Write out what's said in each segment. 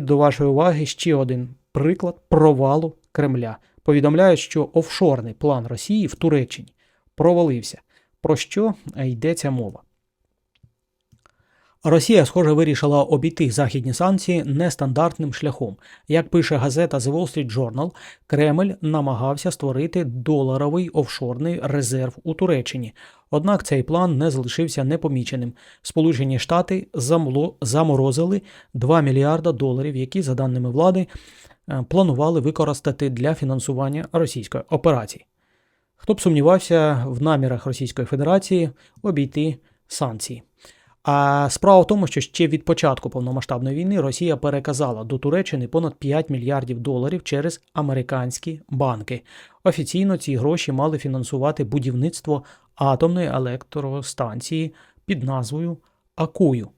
До вашої уваги ще один приклад провалу Кремля. Повідомляють, що офшорний план Росії в Туреччині провалився. Про що йдеться мова? Росія, схоже, вирішила обійти західні санкції нестандартним шляхом. Як пише газета The Wall Street Journal, Кремль намагався створити доларовий офшорний резерв у Туреччині. Однак цей план не залишився непоміченим. Сполучені Штати заморозили 2 мільярда доларів, які, за даними влади, е, планували використати для фінансування російської операції. Хто б сумнівався в намірах Російської Федерації обійти санкції. А справа в тому, що ще від початку повномасштабної війни Росія переказала до Туреччини понад 5 мільярдів доларів через американські банки. Офіційно ці гроші мали фінансувати будівництво атомної електростанції під назвою Акую.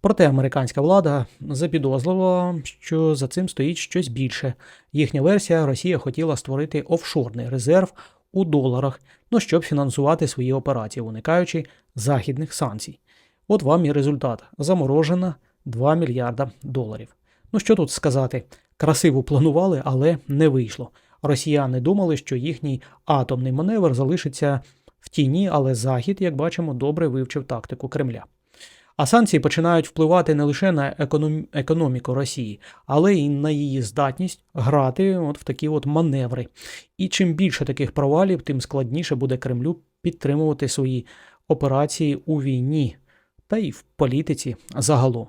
Проте американська влада запідозрила, що за цим стоїть щось більше. Їхня версія Росія хотіла створити офшорний резерв у доларах, ну щоб фінансувати свої операції, уникаючи західних санкцій. От вам і результат. Заморожена 2 мільярда доларів. Ну що тут сказати? Красиво планували, але не вийшло. Росіяни думали, що їхній атомний маневр залишиться в тіні, але Захід, як бачимо, добре вивчив тактику Кремля. А санкції починають впливати не лише на економ... економіку Росії, але й на її здатність грати от в такі от маневри. І чим більше таких провалів, тим складніше буде Кремлю підтримувати свої операції у війні та й в політиці загалом.